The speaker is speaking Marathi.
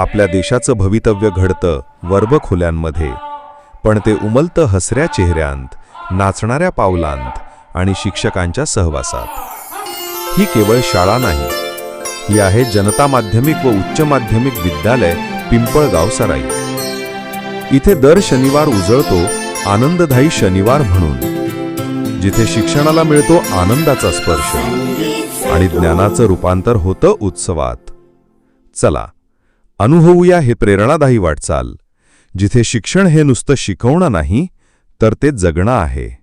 आपल्या देशाचं भवितव्य घडतं वर्बखोल्यांमध्ये. पण ते उमलतं हसऱ्या चेहऱ्यांत नाचणाऱ्या पावलांत आणि शिक्षकांच्या सहवासात. ही केवळ शाळा नाही. ही आहे जनता माध्यमिक व उच्च माध्यमिक विद्यालय पिंपळगाव सराई. इथे दर शनिवार उजळतो आनंददायी शनिवार म्हणून. जिथे शिक्षणाला मिळतो आनंदाचा स्पर्श आणि ज्ञानाचं रूपांतर होतं उत्सवात. चला अनुभवूया हे प्रेरणादायी वाटचाल. जिथे शिक्षण हे नुसतं शिकवणं नाही तर ते जगणं आहे.